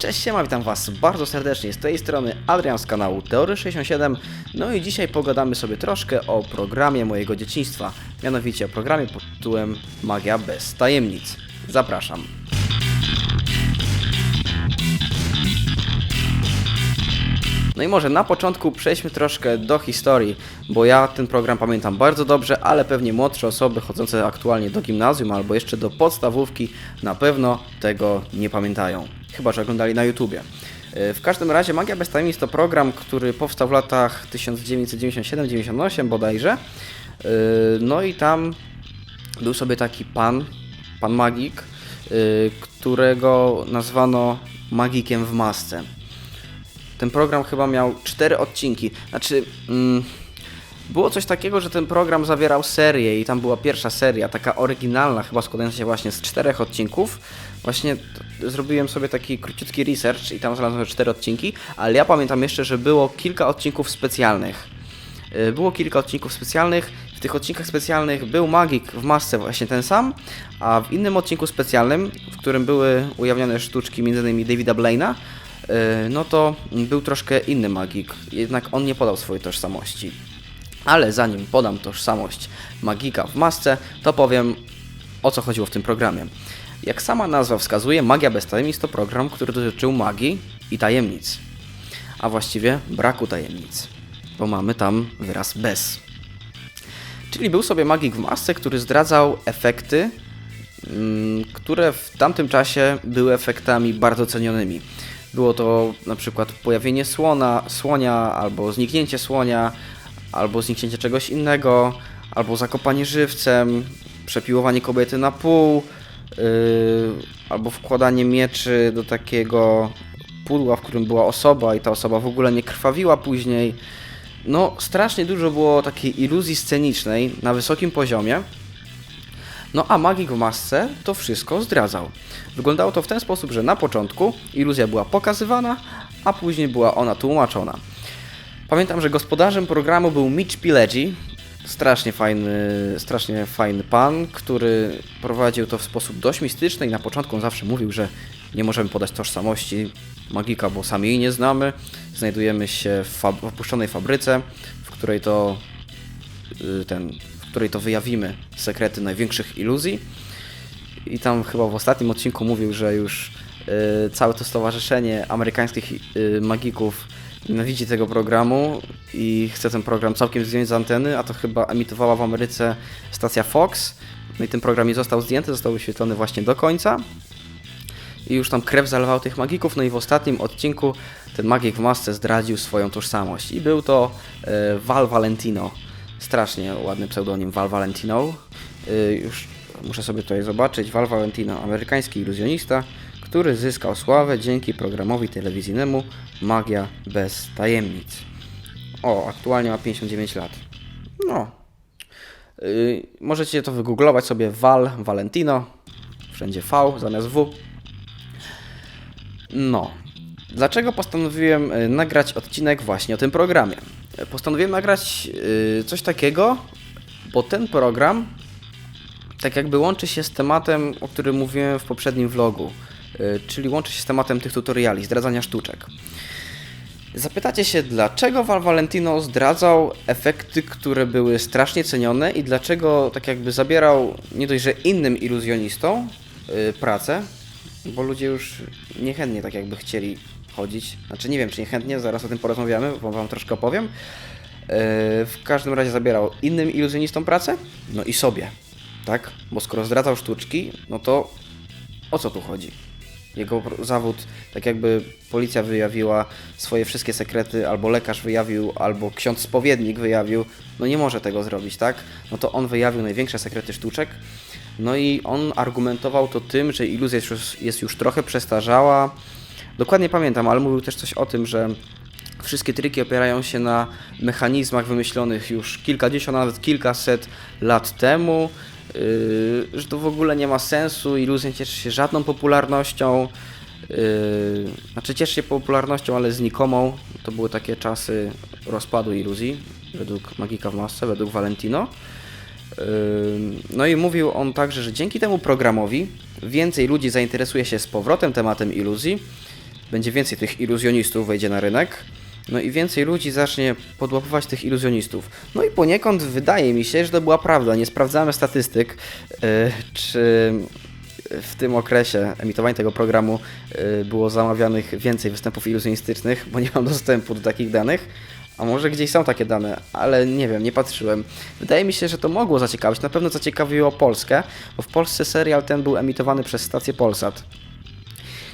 Cześć, siema, witam Was bardzo serdecznie. Z tej strony Adrian z kanału Teory67. No i dzisiaj pogadamy sobie troszkę o programie mojego dzieciństwa. Mianowicie o programie pod tytułem Magia bez tajemnic. Zapraszam. No i może na początku przejdźmy troszkę do historii, bo ja ten program pamiętam bardzo dobrze, ale pewnie młodsze osoby chodzące aktualnie do gimnazjum albo jeszcze do podstawówki na pewno tego nie pamiętają. Chyba, że oglądali na YouTubie. E, W każdym razie Magia bez tajemnic to program, który powstał w latach 1997-98 bodajże. E, No i tam był sobie taki pan, pan magik, y, którego nazwano magikiem w masce. Ten program chyba miał cztery odcinki. Znaczy, mm, było coś takiego, że ten program zawierał serię i tam była pierwsza seria, taka oryginalna, chyba składająca się właśnie z czterech odcinków. Właśnie zrobiłem sobie taki króciutki research i tam znalazłem cztery odcinki, ale ja pamiętam jeszcze, że było kilka odcinków specjalnych. Y, Było kilka odcinków specjalnych. W tych odcinkach specjalnych był magik w masce właśnie ten sam, a w innym odcinku specjalnym, w którym były ujawnione sztuczki m.in. Davida Blaina, y, no to był troszkę inny magik. Jednak on nie podał swojej tożsamości. Ale zanim podam tożsamość magika w masce, to powiem o co chodziło w tym programie. Jak sama nazwa wskazuje, Magia bez tajemnic to program, który dotyczył magii i tajemnic. A właściwie braku tajemnic, bo mamy tam wyraz bez. Czyli był sobie magik w masce, który zdradzał efekty, mm, które w tamtym czasie były efektami bardzo cenionymi. Było to na przykład pojawienie słona, słonia, albo zniknięcie słonia, albo zniknięcie czegoś innego, albo zakopanie żywcem, przepiłowanie kobiety na pół, yy, albo wkładanie mieczy do takiego pudła, w którym była osoba i ta osoba w ogóle nie krwawiła później. No, strasznie dużo było takiej iluzji scenicznej na wysokim poziomie. No a magik w masce to wszystko zdradzał. Wyglądało to w ten sposób, że na początku iluzja była pokazywana, a później była ona tłumaczona. Pamiętam, że gospodarzem programu był Mitch Pileggi, strasznie fajny, strasznie fajny pan, który prowadził to w sposób dość mistyczny i na początku on zawsze mówił, że nie możemy podać tożsamości magika, bo sami jej nie znamy. Znajdujemy się w, fab- w opuszczonej fabryce, w której to y, ten, w której to wyjawimy sekrety największych iluzji. I tam chyba w ostatnim odcinku mówił, że już y, całe to stowarzyszenie amerykańskich y, magików nienawidzi tego programu i chce ten program całkiem zdjąć z anteny, a to chyba emitowała w Ameryce stacja Fox. No i ten program nie został zdjęty, został wyświetlony właśnie do końca. I już tam krew zalewał tych magików, no i w ostatnim odcinku ten magik w masce zdradził swoją tożsamość. I był to e, Val Valentino. Strasznie ładny pseudonim Val Valentino. E, już muszę sobie tutaj zobaczyć. Val Valentino, amerykański iluzjonista, który zyskał sławę dzięki programowi telewizyjnemu Magia bez tajemnic. O, aktualnie ma 59 lat. No. Yy, możecie to wygooglować sobie Val Valentino. Wszędzie V zamiast W. No. Dlaczego postanowiłem y, nagrać odcinek właśnie o tym programie? Postanowiłem nagrać y, coś takiego, bo ten program tak jakby łączy się z tematem, o którym mówiłem w poprzednim vlogu, czyli łączy się z tematem tych tutoriali, zdradzania sztuczek. Zapytacie się, dlaczego Val Valentino zdradzał efekty, które były strasznie cenione i dlaczego tak jakby zabierał nie dość, że innym iluzjonistom y, pracę, bo ludzie już niechętnie tak jakby chcieli chodzić. Znaczy nie wiem, czy niechętnie, zaraz o tym porozmawiamy, bo wam troszkę opowiem. Yy, W każdym razie zabierał innym iluzjonistom pracę, no i sobie, tak? Bo skoro zdradzał sztuczki, no to o co tu chodzi? Jego zawód, tak jakby policja wyjawiła swoje wszystkie sekrety, albo lekarz wyjawił, albo ksiądz spowiednik wyjawił, no nie może tego zrobić, tak? No to on wyjawił największe sekrety sztuczek, no i on argumentował to tym, że iluzja jest już, jest już trochę przestarzała. Dokładnie pamiętam, ale mówił też coś o tym, że wszystkie triki opierają się na mechanizmach wymyślonych już kilkadziesiąt, nawet kilkaset lat temu. Yy, że to w ogóle nie ma sensu, iluzja nie cieszy się żadną popularnością. Yy, znaczy cieszy się popularnością, ale znikomą. To były takie czasy rozpadu iluzji, według Magika w masce, według Valentino. Yy, No i mówił on także, że dzięki temu programowi więcej ludzi zainteresuje się z powrotem tematem iluzji będzie więcej tych iluzjonistów, wejdzie na rynek. No i więcej ludzi zacznie podłapywać tych iluzjonistów. No i poniekąd wydaje mi się, że to była prawda. Nie sprawdzamy statystyk, yy, czy w tym okresie emitowania tego programu yy, było zamawianych więcej występów iluzjonistycznych, bo nie mam dostępu do takich danych. A może gdzieś są takie dane, ale nie wiem, nie patrzyłem. Wydaje mi się, że to mogło zaciekawić. Na pewno zaciekawiło Polskę, bo w Polsce serial ten był emitowany przez stację Polsat.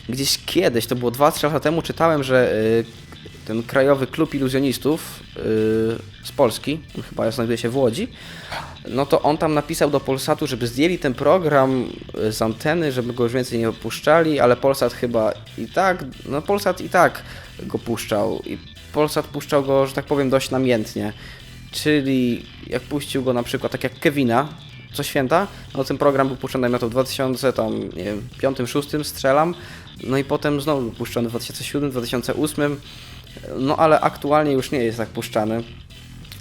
Gdzieś kiedyś, to było 2-3 lata temu, czytałem, że y, ten krajowy klub iluzjonistów y, z Polski, chyba znajduje się w Łodzi, no to on tam napisał do Polsatu, żeby zdjęli ten program y, z anteny, żeby go już więcej nie opuszczali, ale Polsat chyba i tak, no Polsat i tak go puszczał i Polsat puszczał go, że tak powiem, dość namiętnie. Czyli jak puścił go na przykład tak jak Kevina, co święta, no ten program był puszczony na to w 2000, tam, nie wiem, 5, 6 strzelam, no i potem znowu był puszczony w 2007, 2008, no ale aktualnie już nie jest tak puszczany.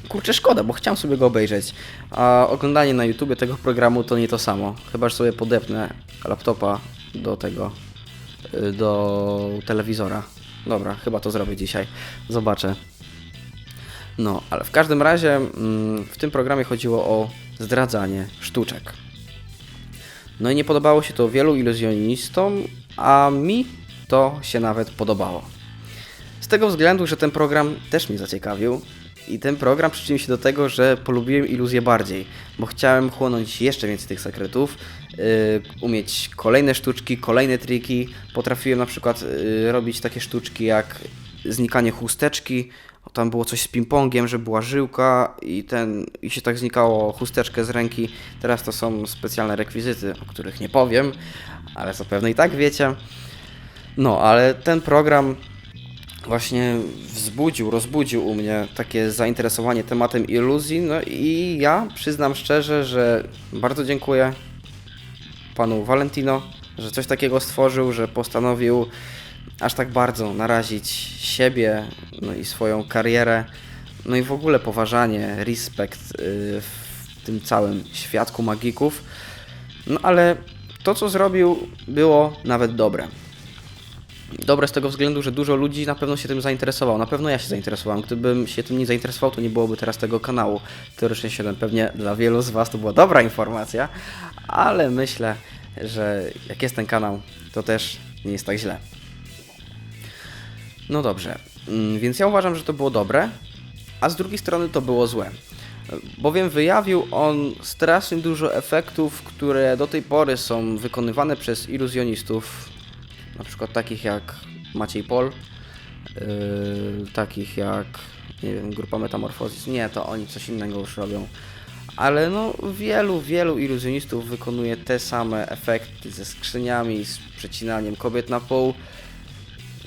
Kurczę, szkoda, bo chciałem sobie go obejrzeć. A oglądanie na YouTube tego programu to nie to samo. Chyba, że sobie podepnę laptopa do tego, y, do telewizora. Dobra, chyba to zrobię dzisiaj. Zobaczę. No, ale w każdym razie mm, w tym programie chodziło o zdradzanie sztuczek. No i nie podobało się to wielu iluzjonistom, a mi to się nawet podobało. Z tego względu, że ten program też mnie zaciekawił i ten program przyczynił się do tego, że polubiłem iluzję bardziej, bo chciałem chłonąć jeszcze więcej tych sekretów, yy, umieć kolejne sztuczki, kolejne triki. Potrafiłem na przykład yy, robić takie sztuczki jak znikanie chusteczki, tam było coś z ping-pongiem, że była żyłka i, ten, i się tak znikało chusteczkę z ręki. Teraz to są specjalne rekwizyty, o których nie powiem, ale zapewne i tak wiecie. No, ale ten program właśnie wzbudził, rozbudził u mnie takie zainteresowanie tematem iluzji. No i ja przyznam szczerze, że bardzo dziękuję panu Valentino, że coś takiego stworzył, że postanowił aż tak bardzo narazić siebie, no i swoją karierę, no i w ogóle poważanie, respekt y, w tym całym świadku magików. No ale to, co zrobił, było nawet dobre. Dobre z tego względu, że dużo ludzi na pewno się tym zainteresowało. Na pewno ja się zainteresowałem. Gdybym się tym nie zainteresował, to nie byłoby teraz tego kanału. Teoretycznie 7 pewnie dla wielu z Was to była dobra informacja, ale myślę, że jak jest ten kanał, to też nie jest tak źle. No dobrze, mm, więc ja uważam, że to było dobre, a z drugiej strony to było złe. Bowiem wyjawił on strasznie dużo efektów, które do tej pory są wykonywane przez iluzjonistów, na przykład takich jak Maciej Pol, yy, takich jak nie wiem, grupa Metamorfozis. Nie, to oni coś innego już robią. Ale no, wielu, wielu iluzjonistów wykonuje te same efekty ze skrzyniami, z przecinaniem kobiet na pół.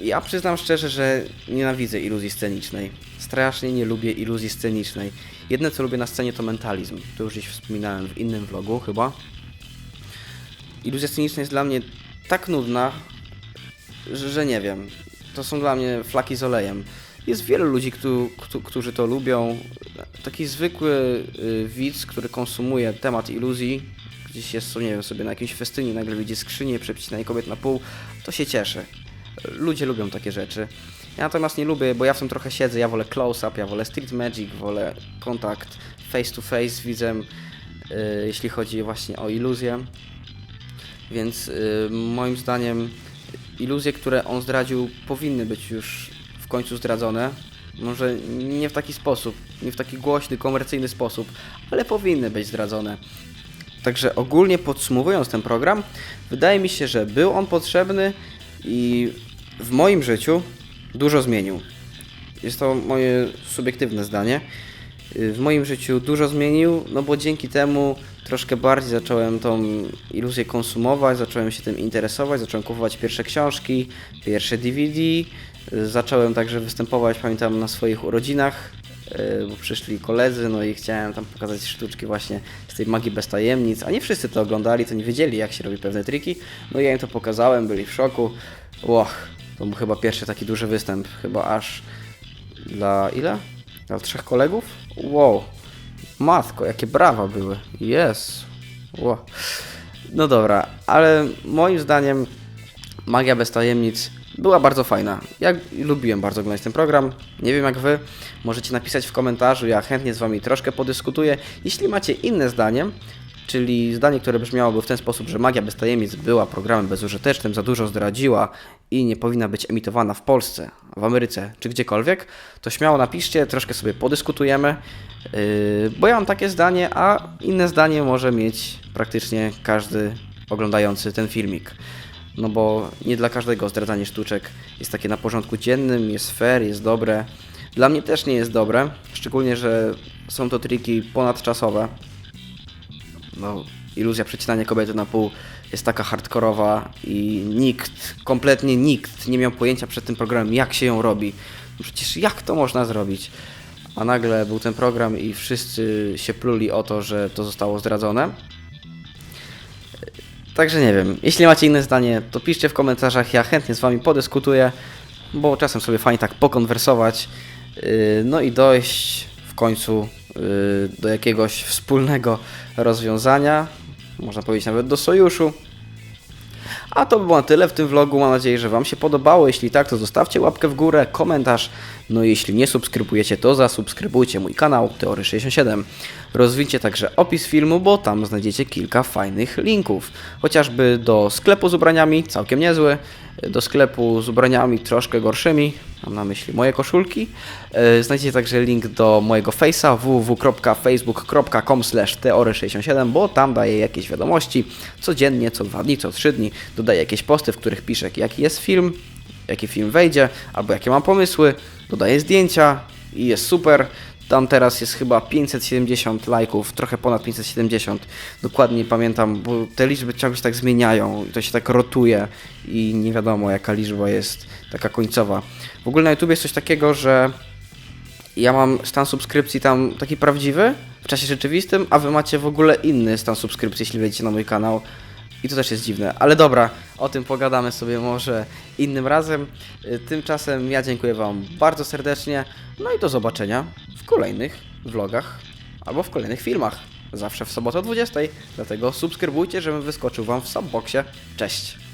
Ja przyznam szczerze, że nienawidzę iluzji scenicznej. Strasznie nie lubię iluzji scenicznej. Jedne co lubię na scenie to mentalizm. To już gdzieś wspominałem w innym vlogu chyba. Iluzja sceniczna jest dla mnie tak nudna, że, nie wiem. To są dla mnie flaki z olejem. Jest wielu ludzi, któ, któ, którzy to lubią. Taki zwykły y, widz, który konsumuje temat iluzji, gdzieś jest, nie wiem, sobie na jakimś festynie, nagle widzi skrzynię, przecinanie kobiet na pół, to się cieszy. Ludzie lubią takie rzeczy. Ja natomiast nie lubię, bo ja w tym trochę siedzę. Ja wolę close-up, ja wolę street magic, wolę kontakt face to face z widzem, yy, jeśli chodzi właśnie o iluzję. Więc yy, moim zdaniem iluzje, które on zdradził, powinny być już w końcu zdradzone. Może nie w taki sposób, nie w taki głośny, komercyjny sposób, ale powinny być zdradzone. Także ogólnie podsumowując ten program, wydaje mi się, że był on potrzebny i w moim życiu dużo zmienił. Jest to moje subiektywne zdanie. W moim życiu dużo zmienił, no bo dzięki temu troszkę bardziej zacząłem tą iluzję konsumować, zacząłem się tym interesować, zacząłem kupować pierwsze książki, pierwsze DVD, zacząłem także występować, pamiętam, na swoich urodzinach, e, bo przyszli koledzy, no i chciałem tam pokazać sztuczki właśnie z tej magii bez tajemnic, a nie wszyscy to oglądali, to nie wiedzieli jak się robi pewne triki, no i ja im to pokazałem, byli w szoku, Łoch, to był chyba pierwszy taki duży występ, chyba aż dla ile? Dla trzech kolegów? Wow, matko, jakie brawa były, jest, wow. No dobra, ale moim zdaniem Magia bez tajemnic była bardzo fajna. Ja lubiłem bardzo oglądać ten program. Nie wiem jak wy. Możecie napisać w komentarzu, ja chętnie z wami troszkę podyskutuję. Jeśli macie inne zdanie, czyli zdanie, które brzmiałoby w ten sposób, że Magia bez tajemnic była programem bezużytecznym, za dużo zdradziła i nie powinna być emitowana w Polsce, w Ameryce czy gdziekolwiek, to śmiało napiszcie, troszkę sobie podyskutujemy, yy, bo ja mam takie zdanie, a inne zdanie może mieć praktycznie każdy oglądający ten filmik. No bo nie dla każdego zdradzanie sztuczek jest takie na porządku dziennym, jest fair, jest dobre. Dla mnie też nie jest dobre, szczególnie, że są to triki ponadczasowe, no, iluzja przecinania kobiety na pół jest taka hardkorowa i nikt, kompletnie nikt nie miał pojęcia przed tym programem, jak się ją robi. No przecież jak to można zrobić? A nagle był ten program i wszyscy się pluli o to, że to zostało zdradzone. Także nie wiem, jeśli macie inne zdanie, to piszcie w komentarzach, ja chętnie z Wami podyskutuję, bo czasem sobie fajnie tak pokonwersować, yy, no i dojść w końcu do jakiegoś wspólnego rozwiązania, można powiedzieć nawet do sojuszu. A to by było na tyle w tym vlogu. Mam nadzieję, że Wam się podobało. Jeśli tak, to zostawcie łapkę w górę, komentarz. No jeśli nie subskrybujecie, to zasubskrybujcie mój kanał Teory67. Rozwijcie także opis filmu, bo tam znajdziecie kilka fajnych linków. Chociażby do sklepu z ubraniami, całkiem niezły. Do sklepu z ubraniami troszkę gorszymi, mam na myśli moje koszulki. E, Znajdziecie także link do mojego face'a www.facebook.com teory67, bo tam daję jakieś wiadomości codziennie, co dwa dni, co trzy dni. Dodaję jakieś posty, w których piszę jaki jest film, jaki film wejdzie, albo jakie mam pomysły. Dodaję zdjęcia i jest super. Tam teraz jest chyba 570 lajków, trochę ponad 570. Dokładnie nie pamiętam, bo te liczby ciągle się tak zmieniają to się tak rotuje i nie wiadomo jaka liczba jest taka końcowa. W ogóle na YouTube jest coś takiego, że ja mam stan subskrypcji tam taki prawdziwy w czasie rzeczywistym, a wy macie w ogóle inny stan subskrypcji, jeśli wejdziecie na mój kanał. I to też jest dziwne, ale dobra, o tym pogadamy sobie może innym razem. Y, Tymczasem ja dziękuję Wam bardzo serdecznie, no i do zobaczenia w kolejnych vlogach albo w kolejnych filmach. Zawsze w sobotę o 20, dlatego subskrybujcie, żebym wyskoczył Wam w subboxie. Cześć!